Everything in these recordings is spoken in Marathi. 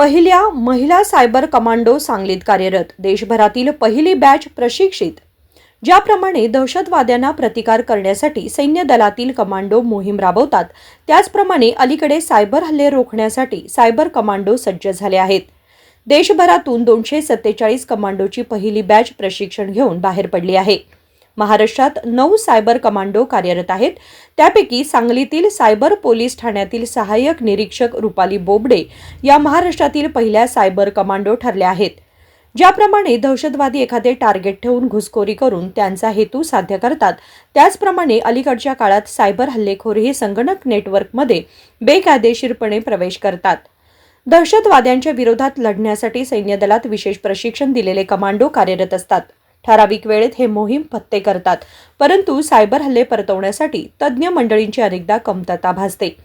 पहिल्या महिला सायबर कमांडो सांगलीत कार्यरत. देशभरातील पहिली बॅच प्रशिक्षित. ज्याप्रमाणे दहशतवाद्यांना प्रतिकार करण्यासाठी सैन्य दलातील कमांडो मोहीम राबवतात त्याचप्रमाणे अलीकडे सायबर हल्ले रोखण्यासाठी सायबर कमांडो सज्ज झाले आहेत. देशभरातून दोनशे सत्तेचाळीस कमांडोची पहिली बॅच प्रशिक्षण घेऊन बाहेर पडली आहे. महाराष्ट्रात नऊ सायबर कमांडो कार्यरत आहेत. त्यापैकी सांगलीतील सायबर पोलीस ठाण्यातील सहाय्यक निरीक्षक रुपाली बोबडे या महाराष्ट्रातील पहिल्या सायबर कमांडो ठरल्या आहेत. ज्याप्रमाणे दहशतवादी एखादे टार्गेट ठेवून घुसखोरी करून त्यांचा हेतू साध्य करतात त्याचप्रमाणे अलीकडच्या काळात सायबर हल्लेखोरही संगणक नेटवर्कमध्ये बेकायदेशीरपणे प्रवेश करतात. दहशतवाद्यांच्या विरोधात लढण्यासाठी सैन्य दलात विशेष प्रशिक्षण दिलेले कमांडो कार्यरत असतात. ठराविक वेळेत हे मोहीम पत्ते करतात. परंतु सायबर हल्ले परतवण्यासाठी तज्ज्ञ मंडळींची अनेकदा कमतरता भासते.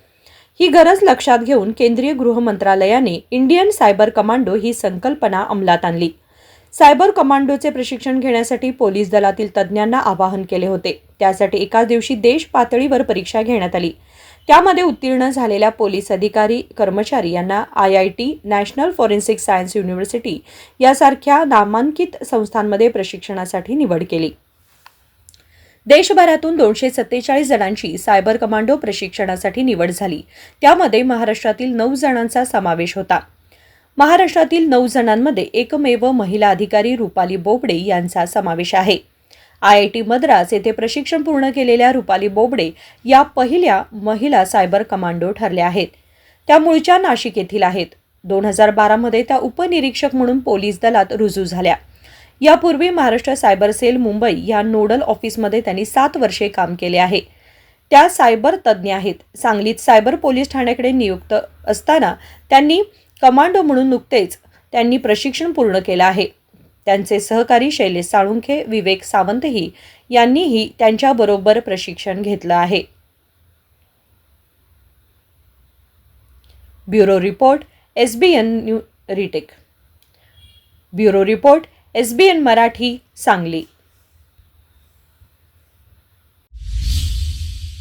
ही गरज लक्षात घेऊन केंद्रीय गृह मंत्रालयाने इंडियन सायबर कमांडो ही संकल्पना अंमलात आणली. सायबर कमांडोचे प्रशिक्षण घेण्यासाठी पोलीस दलातील तज्ज्ञांना आवाहन केले होते. त्यासाठी एकाच दिवशी देश पातळीवर परीक्षा घेण्यात आली. त्यामध्ये उत्तीर्ण झालेल्या पोलीस अधिकारी कर्मचारी यांना I I T national forensic science university यासारख्या नामांकित संस्थांमध्ये प्रशिक्षणासाठी निवड केली. देशभरातून दोनशे सत्तेचाळीस जणांची सायबर कमांडो प्रशिक्षणासाठी निवड झाली. त्यामध्ये महाराष्ट्रातील नऊ जणांचा समावेश होता. महाराष्ट्रातील नऊ जणांमध्ये एकमेव महिला अधिकारी रुपाली बोबडे यांचा समावेश आहे. आय आय टी मद्रास येथे प्रशिक्षण पूर्ण केलेल्या रुपाली बोबडे या पहिल्या महिला सायबर कमांडो ठरल्या आहेत. त्या मूळच्या नाशिक येथील आहेत. दोन हजार बारामध्ये त्या उपनिरीक्षक म्हणून पोलीस दलात रुजू झाल्या. यापूर्वी महाराष्ट्र सायबर सेल मुंबई या नोडल ऑफिसमध्ये त्यांनी सात वर्षे काम केले आहे. त्या सायबर तज्ज्ञ आहेत. सांगलीत सायबर पोलीस ठाण्याकडे नियुक्त असताना त्यांनी कमांडो म्हणून नुकतेच त्यांनी प्रशिक्षण पूर्ण केलं आहे. त्यांचे सहकारी शैलेश साळुंखे विवेक सावंतही यांनीही त्यांच्याबरोबर प्रशिक्षण घेतलं आहे. Bureau report S B N new retake. Bureau report S B N Marathi Sangli.